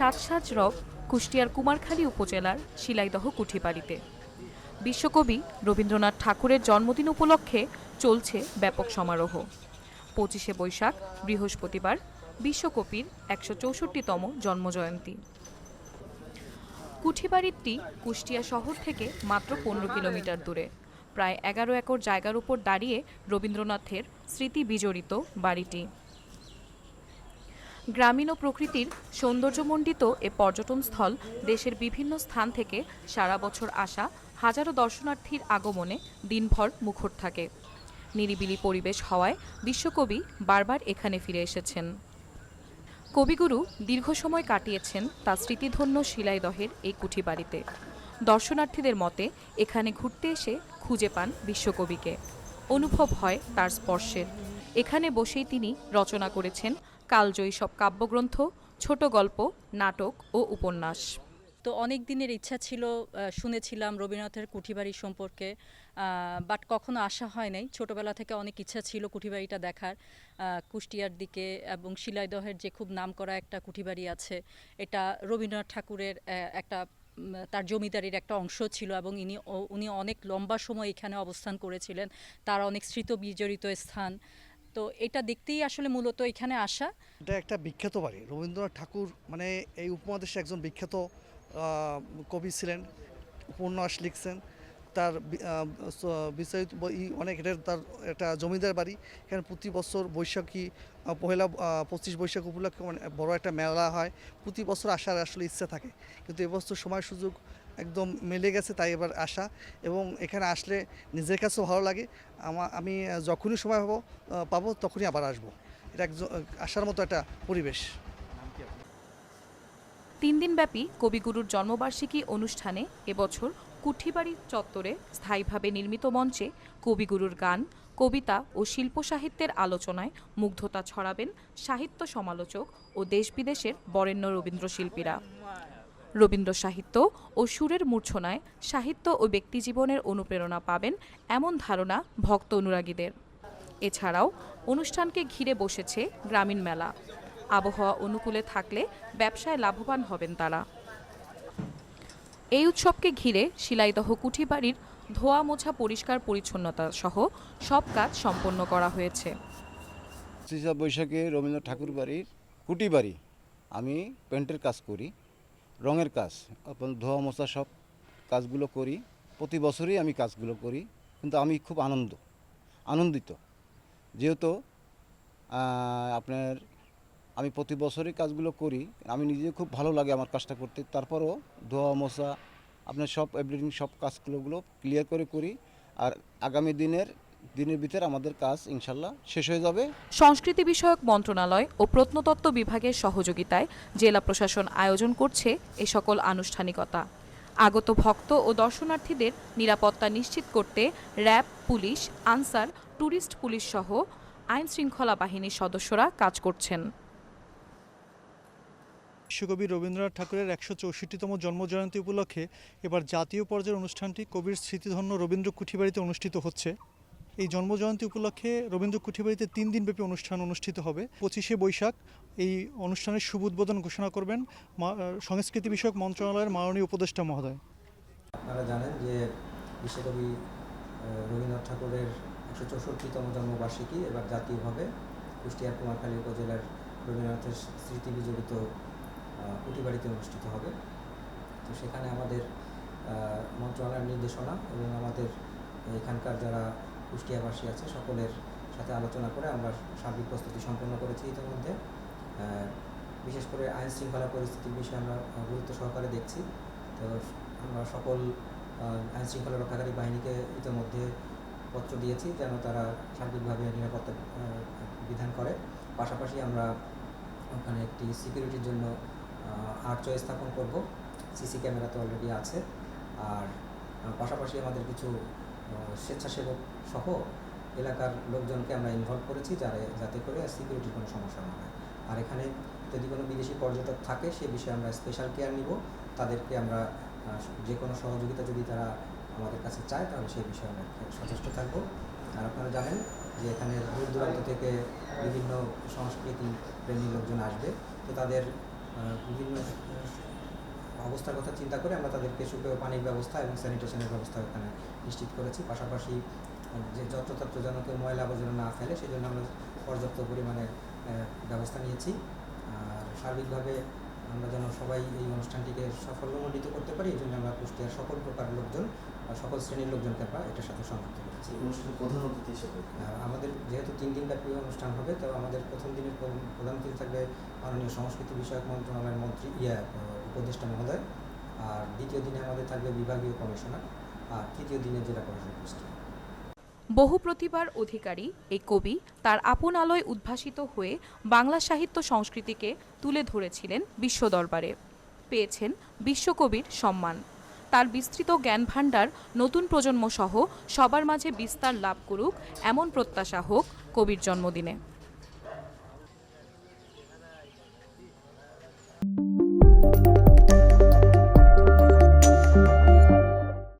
সাত সাজ রব কুষ্টিয়ার কুমারখালী উপজেলার শিলাইদহ কুঠিবাড়িতে বিশ্বকবি রবীন্দ্রনাথ ঠাকুরের জন্মদিন উপলক্ষে চলছে ব্যাপক সমারোহ। পঁচিশে বৈশাখ, বৃহস্পতিবার, বিশ্বকবির একশো চৌষট্টিতম জন্মজয়ন্তী। কুঠিবাড়িটি কুষ্টিয়া শহর থেকে মাত্র পনেরো কিলোমিটার দূরে। প্রায় এগারো একর জায়গার উপর দাঁড়িয়ে রবীন্দ্রনাথের স্মৃতি বিজড়িত বাড়িটি। গ্রামীণ ও প্রকৃতির সৌন্দর্যমণ্ডিত এ পর্যটন স্থল দেশের বিভিন্ন স্থান থেকে সারা বছর আসা হাজারো দর্শনার্থীর আগমনে দিনভর মুখর থাকে। নিরিবিলি পরিবেশ হওয়ায় বিশ্বকবি বারবার এখানে ফিরে এসেছেন। কবিগুরু দীর্ঘ সময় কাটিয়েছেন তার স্মৃতিধন্য শিলাইদহের এই কুঠি বাড়িতে দর্শনার্থীদের মতে, এখানে ঘুরতে এসে খুঁজে পান বিশ্বকবিকে। অনুভব হয় তার স্পর্শের এখানে বসেই তিনি রচনা করেছেন কালজয়ী সব কাব্যগ্রন্থ, ছোট গল্প, নাটক ও উপন্যাস। তো অনেক দিনের ইচ্ছা ছিল শুনেছিলাম রবীন্দ্রনাথের কুঠিবাড়ি সম্পর্কে বাট কখনো আসা হয় নাই। ছোটোবেলা থেকে অনেক ইচ্ছা ছিল কুঠিবাড়িটা দেখার কুষ্টিয়ার দিকে এবং শিলাইদহের যে খুব নামকরা একটা কুঠিবাড়ি আছে, এটা রবীন্দ্রনাথ ঠাকুরের একটা তার জমিদারির একটা অংশ ছিল এবং ইনি উনি অনেক লম্বা সময় এখানে অবস্থান করেছিলেন। তার অনেক স্মৃত বিজড়িত স্থান তো এটা দেখতেই আসলে মূলত এখানে আসা। এটা একটা বিখ্যাত বাড়ি। রবীন্দ্রনাথ ঠাকুর মানে এই উপমহাদেশে একজন বিখ্যাত কবি ছিলেন, উপন্যাস লিখছেন। তার বিস্তারিত অনেক এটা তার একটা জমিদার বাড়ি। এখানে প্রতি বছর বৈশাখী পহেলা পঁচিশ বৈশাখ উপলক্ষে বড় একটা মেলা হয়। প্রতি বছর আসার আসলে ইচ্ছা থাকে। কিন্তু এবছর সময় সুযোগ একদম মিলে গেছে, তাই এবার আসা। এবং এখানে আসলে নিজের কাছেও ভালো লাগে। আমা, আমি যখনই সময় পাবো পাবো, তখনই আবার আসব। এটা একজন আসার মতো একটা পরিবেশ। তিন দিনব্যাপী কবিগুরুর জন্মবার্ষিকী অনুষ্ঠানে এবছর কুঠিবাড়ি চত্বরে স্থায়ীভাবে নির্মিত মঞ্চে কবিগুরুর গান, কবিতা ও শিল্প সাহিত্যের আলোচনায় মুগ্ধতা ছড়াবেন সাহিত্য সমালোচক ও দেশ বিদেশের বরেণ্য রবীন্দ্রশিল্পীরা। রবীন্দ্র সাহিত্য ও সুরের মূর্ছনায় সাহিত্য ও ব্যক্তিজীবনের অনুপ্রেরণা পাবেন এমন ধারণা ভক্ত অনুরাগীদের। এছাড়াও অনুষ্ঠানকে ঘিরে বসেছে গ্রামীণ মেলা। আবহাওয়া অনুকূলে থাকলে ব্যবসায় লাভবান হবেন তারা। এই উৎসবকে ঘিরে শিলাইদহ কুঠিবাড়ির ধোয়া মোছা পরিষ্কার পরিচ্ছন্নতা সহ সব কাজ সম্পন্ন করা হয়েছে। বৈশাখে রবীন্দ্র ঠাকুর বাড়ির কুটি বাড়ি আমি পেন্টের কাজ করি। রঙের কাজ। আপনার ধোয়া, মোছা সব কাজগুলো করি। প্রতি বছরই আমি কাজগুলো করি, কিন্তু আমি খুব আনন্দ, আনন্দিত। যেহেতু আপনার আমি প্রতি বছরই কাজগুলো করি, আমি নিজে খুব ভালো লাগে আমার কাজটা করতে। তারপরও ধোয়া, মোছা, আপনার সব এভরিথিং সব কাজগুলোগুলো ক্লিয়ার করে করি। আর আগামী দিনের দিনের ভিতরে আমাদের কাজ ইনশাল্লাহ শেষ হয়ে যাবে। সংস্কৃতি বিষয়ক মন্ত্রণালয় ও প্রত্নতত্ত্ব বিভাগের সহযোগিতায় জেলা প্রশাসন আয়োজন করছে এ সকল আনুষ্ঠানিকতা। আগত ভক্ত ও দর্শনার্থীদের নিরাপত্তা নিশ্চিত করতে RAB police Ansar tourist police সহ আইন শৃঙ্খলা বাহিনীর সদস্যরা কাজ করছেন। বিশ্বকবি রবীন্দ্রনাথ ঠাকুরের একশো চৌষট্টিতম জন্মজয়ন্তী উপলক্ষে এবার জাতীয় পর্যায়ের অনুষ্ঠানটি কবির স্মৃতিধন্য রবীন্দ্র কুঠিবাড়িতে অনুষ্ঠিত হচ্ছে। এই জন্মজয়ন্তী উপলক্ষে রবীন্দ্র কুঠিবাড়িতে তিন দিনব্যাপী অনুষ্ঠান অনুষ্ঠিত হবে। পঁচিশে বৈশাখ এই অনুষ্ঠানের শুভ উদ্বোধন ঘোষণা করবেন সংস্কৃতি বিষয়ক মন্ত্রণালয়ের মাননীয় উপদেষ্টা মহোদয়। আপনারা জানেন যে বিশ্বকবি রবীন্দ্রনাথ ঠাকুরের একশো চৌষট্টিতম জন্মবার্ষিকী এবার জাতীয়ভাবে কুষ্টিয়ার কুমারখালী উপজেলার রবীন্দ্রনাথের স্মৃতি বিজড়িত কুটিবাড়িতে অনুষ্ঠিত হবে। তো সেখানে আমাদের মন্ত্রণালয়ের নির্দেশনা এবং আমাদের এখানকার যারা কুষ্টিয়াবাসী আছে, সকলের সাথে আলোচনা করে আমরা সার্বিক প্রস্তুতি সম্পন্ন করেছি ইতিমধ্যে। বিশেষ করে আইন শৃঙ্খলা পরিস্থিতির বিষয়ে আমরা গুরুত্ব সহকারে দেখছি। তো আমরা সকল আইন শৃঙ্খলা রক্ষাকারী বাহিনীকে ইতিমধ্যে পত্র দিয়েছি যেন তারা সার্বিকভাবে নিরাপত্তা বিধান করে। পাশাপাশি আমরা ওখানে একটি সিকিউরিটির জন্য আর্চয় স্থাপন করব। সিসি ক্যামেরা তো অলরেডি আছে। আর পাশাপাশি আমাদের কিছু স্বেচ্ছাসেবক সহ এলাকার লোকজনকে আমরা ইনভলভ করেছি যারা যাতে করে সিকিউরিটির কোনো সমস্যা না হয়। আর এখানে যদি কোনো বিদেশি পর্যটক থাকে, সে বিষয়ে আমরা স্পেশাল কেয়ার নিব। তাদেরকে আমরা যে কোনো সহযোগিতা যদি তারা আমাদের কাছে চায়, তাহলে সেই বিষয়ে আমরা সচেষ্ট থাকব। আর আপনারা জানেন যে এখানে দূর দূরান্ত থেকে বিভিন্ন সংস্কৃতি প্রেমী লোকজন আসবে। তো তাদের বিভিন্ন অবস্থার কথা চিন্তা করে আমরা তাদেরকে সুপেয় পানির ব্যবস্থা এবং স্যানিটেশনের ব্যবস্থা এখানে নিশ্চিত করেছি। পাশাপাশি যে যত্রতত্র যেন কেউ ময়লা আবর্জনা না ফেলে সেই জন্য আমরা পর্যাপ্ত পরিমাণে ব্যবস্থা নিয়েছি। আর সার্বিকভাবে আমরা যেন সবাই এই অনুষ্ঠানটিকে সাফল্যমণ্ডিত করতে পারি এই জন্য আমরা কুষ্টিয়ার সকল প্রকার লোকজন সকল শ্রেণির লোকজনকে আমরা এটার সাথে সংযুক্ত করেছি। অনুষ্ঠানের প্রধান অতিথি হিসেবে আমাদের যেহেতু তিন দিনব্যাপী অনুষ্ঠান হবে তো আমাদের প্রথম দিনের প্র- প্রধান অতিথি থাকবে মাননীয় সংস্কৃতি বিষয়ক মন্ত্রণালয়ের মন্ত্রী ইয়া উপদেষ্টা মহোদয়, আর দ্বিতীয় দিনে আমাদের থাকবে বিভাগীয় কমিশনার, আর তৃতীয় দিনে জেলা পরিষদ কুষ্টিয়া বহু প্রতিভার অধিকারী এই কবি তার আপন আলোয় উদ্ভাসিত হয়ে বাংলা সাহিত্য সংস্কৃতিকে তুলে ধরেছিলেন বিশ্ব দরবারে। পেয়েছেন বিশ্বকবির সম্মান। তার বিস্তৃত জ্ঞান ভাণ্ডার নতুন প্রজন্ম সহ সবার মাঝে বিস্তার লাভ করুক এমন প্রত্যাশা হোক কবির জন্মদিনে।